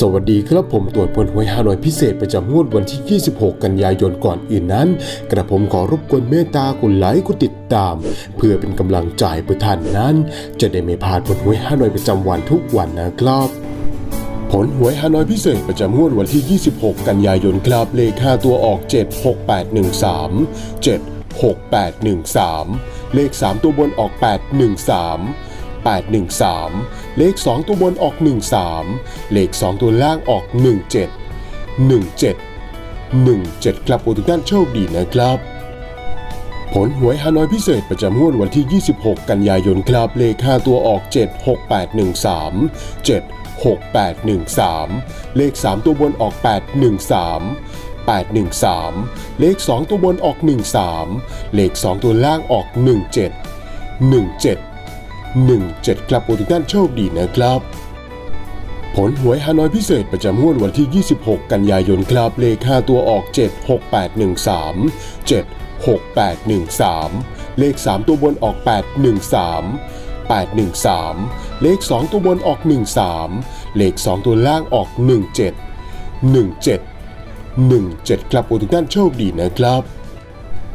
สวัสดีครับผมตรวจผลหวยฮานอยพิเศษประจำงวดวันที่ 26 กันยายนก่อนอื่นนั้น กระผมขอรบกวนเมตตากดไลค์กดติดตาม เพื่อเป็นกำลังใจเพื่อท่านนั้น จะได้ไม่พลาดผลหวยฮานอยประจำวันทุกวันนะครับผลหวยฮานอยพิเศษประจำงวดวันที่ 26 กันยายนครับเลข5ตัวออก 76813 76813 เลข 3 ตัวบนออก 813 813 เลข 2 ตัวบนออก 13 เลข 2 ตัวล่างออก 17 17 17 ครับโอทุกท่านโชคดีนะครับ ผลหวยฮานอยพิเศษประจำงวดวันที่ 26 กันยายนครับเลข 5 ตัวออก 76813 76813 เลข 3 ตัวบนออก 813 813 เลข 2 ตัวบนออก 13 เลข 2 ตัวล่างออก 17 17 17ครับโอ้ทุกท่านโชคดีนะครับ ผลหวยฮานอยพิเศษประจำงวดวันที่ 26 กันยายนครับเลข 5 ตัวออก 76813 76813 เลข 3 ตัวบนออก 813 813 เลข 2 ตัวบนออก 13 เลข 2 ตัวล่างออก 17 17 17ครับโอ้ทุกท่านโชคดีนะครับ